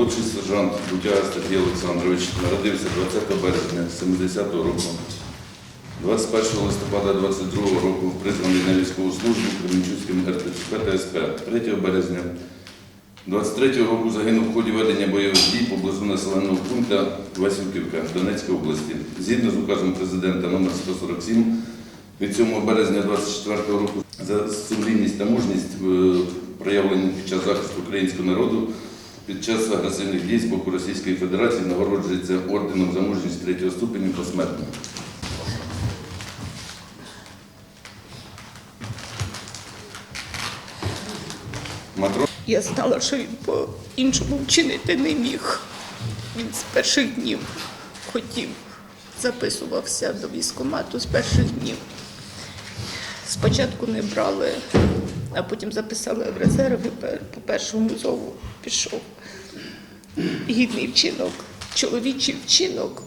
молодший сержант Бутяга Сергій Олександрович народився 20 березня 70-го року. 21 листопада 22 року призваний на військову службу Кременчуцьким РТЦП та СП. 3 березня 23 року загинув в ході ведення бойових дій поблизу населеного пункту Васюківка Донецької області. Згідно з указом президента номер 147 від 7 березня 24 року за сумлінність та мужність е, проявлені під час захисту українського народу під час агресивних дій з боку Російської Федерації нагороджується орденом за мужність третього ступеню посмертно. Я знала, що він по-іншому вчинити не міг. Він з перших днів хотів, записувався до військкомату з перших днів. Спочатку не брали, а потім записали в резерв і по першому зову пішов. Гідний вчинок, чоловічий вчинок.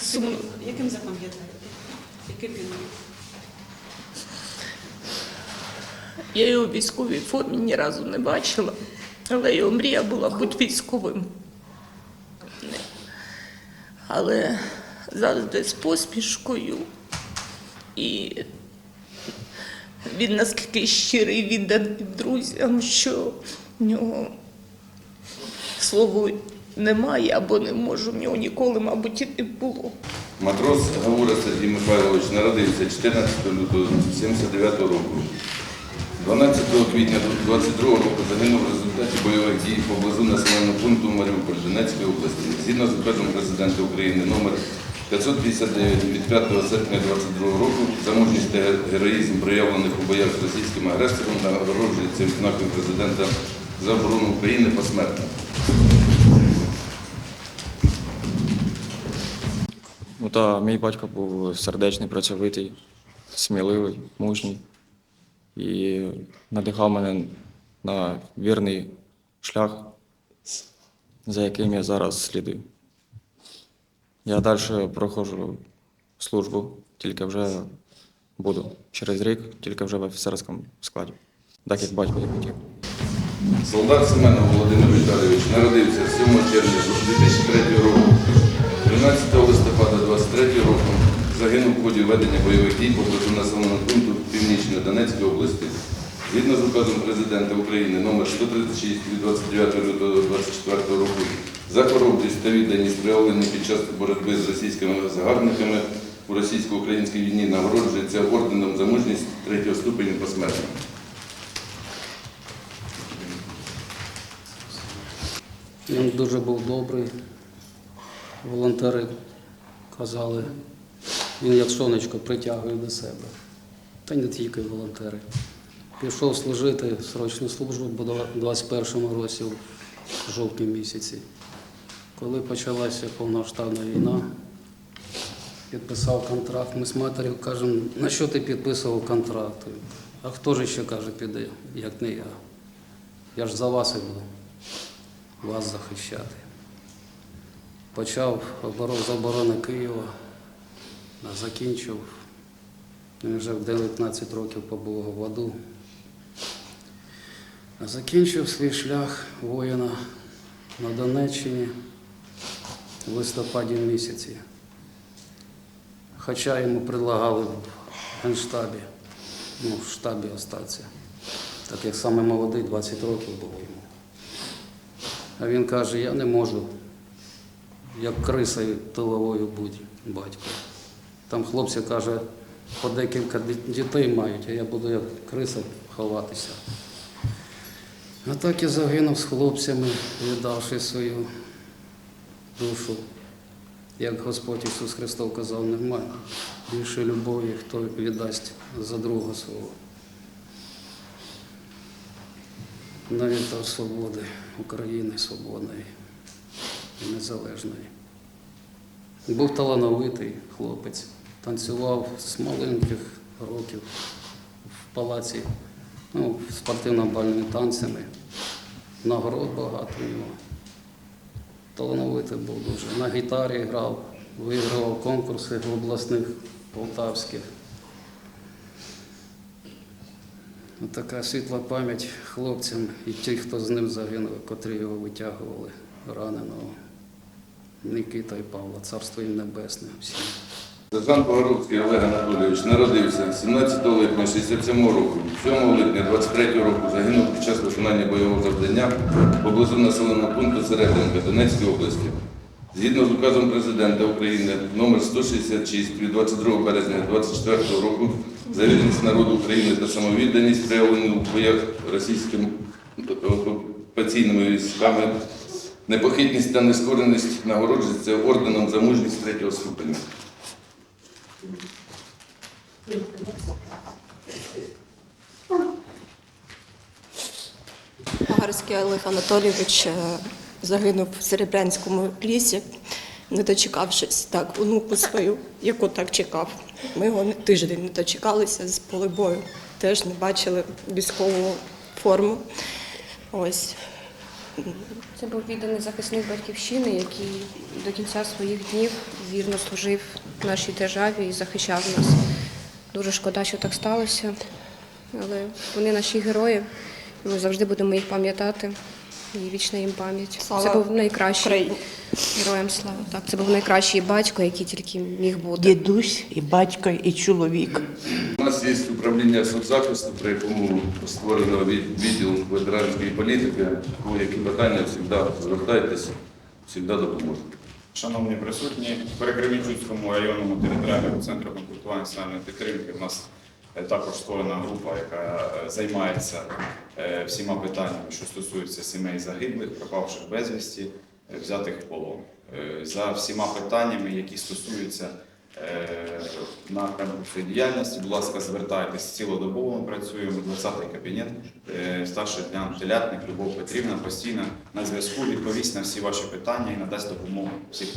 Сумно. Яким запам'ятаєте? Яким він? Я його в військовій формі ні разу не бачила, але його мрія була бути військовим. Але завжди з посмішкою. І він наскільки щирий відданий друзям, що в нього слова немає або не можу, в нього ніколи, мабуть, і не було. Матрос Гавура Сергій Михайлович народився 14 лютого 79 року. 12 квітня 22 року загинув в результаті бойових дій поблизу населеного пункту Маріуполь Донецької області. Згідно з указом президента України номер 559 від 5 серпня 22 року за мужність та героїзм, проявлених у боях з російським агресором, нагороджується відзнакою президента за оборону України посмертно. Ну та мій батько був сердечний, працьовитий, сміливий, мужній і надихав мене на вірний шлях, за яким я зараз слідую. Я далі проходжу службу, тільки вже буду через рік, тільки вже в офіцерському складі, так як батько і хотів. Солдат Семенов Володимир Віталійович народився 7 червня 2003 року. 13 листопада 2023 року загинув в ході ведення бойових дій поблизу населеного пункту Північної Донецької області. Згідно з указом президента України номер 136 від 29 лютого 2024 року за хоробрість та відданість проявлені під час боротьби з російськими загарбниками у російсько-українській війні нагороджується орденом за мужність третього ступеню посмертно. Він дуже був добрий. Волонтери казали, він як сонечко притягує до себе. Та не тільки волонтери. Пішов служити срочну службу в 21-му році в жовтні місяці. Коли почалася повноштабна війна, підписав контракт. Ми з матір'ю кажемо, на що ти підписував контракт? А хто ж ще каже, піде, як не я? Я ж за вас іду вас захищати. Почав оборон з оборони Києва, закінчив. Він вже в 19 років побув в аду. Закінчив свій шлях воїна на Донеччині в листопаді місяці. Хоча йому предлагали в Генштабі, ну, в штабі остатися, так як саме молодий, 20 років було йому. А він каже, я не можу, як крисою тиловою будь батько. Там хлопці каже, по декілька дітей мають, а я буду як криса ховатися. А так я загинув з хлопцями, віддавши свою душу. Як Господь Ісус Христос казав, немає більше любові, хто віддасть за друга свого. навіть до свободи України свободної і незалежної. Був талановитий хлопець, танцював з маленьких років в палаці, ну, спортивно-бальними танцями. Нагород багато у нього. Талановитий був дуже. На гітарі грав, вигравав конкурси обласних полтавських. Така світла пам'ять хлопцям і ті, хто з ним загинув, котрі його витягували раненого. Нікіта і Павла, царство їм небесне всім. Сержант Погоровський Олег Анатолійович народився 17 липня 67 року. 7 липня 23 року загинув під час виконання бойового завдання поблизу населеного пункту Серединка Донецької області. Згідно з указом президента України номер 166 від 22 березня 24 року за вірність народу України та самовідданість проявлену в боях російськими окупаційними військами, непохитність та нескореність нагороджується орденом за мужність третього ступеня. Магарський Олег Анатолійович е, загинув в Серебрянському лісі, не дочекавшись так онуку свою, яку так чекав. Ми його тиждень не дочекалися з поле бою. Теж не бачили військову форму. Ось. Це був відданий захисник батьківщини, який до кінця своїх днів вірно служив нашій державі і захищав нас. Дуже шкода, що так сталося, але вони наші герої. і Ми завжди будемо їх пам'ятати. І вічна їм пам'ять. Слава це був найкращий Україні. героям слава. Так, це був найкращий батько, який тільки міг бути. Дідусь і батько, і чоловік. У нас є управління соцзахисту, при якому створено від- відділ ветеранської політики. Кого які питання, завжди звертайтесь, завжди допоможемо. Шановні присутні, в Перекремінчуцькому районному територіальному центру комплектування соціальної підтримки у нас також створена група, яка е, займається е, всіма питаннями, що стосуються сімей загиблих, пропавших безвісті, е, взятих в полон. Е, За всіма питаннями, які стосуються е, напрямку діяльності, будь ласка, звертайтесь цілодобово. Ми працюємо 20-й кабінет. Е, Старший лейтенант Телятник Любов Петрівна постійно на зв'язку відповість на всі ваші питання і надасть допомогу всіх.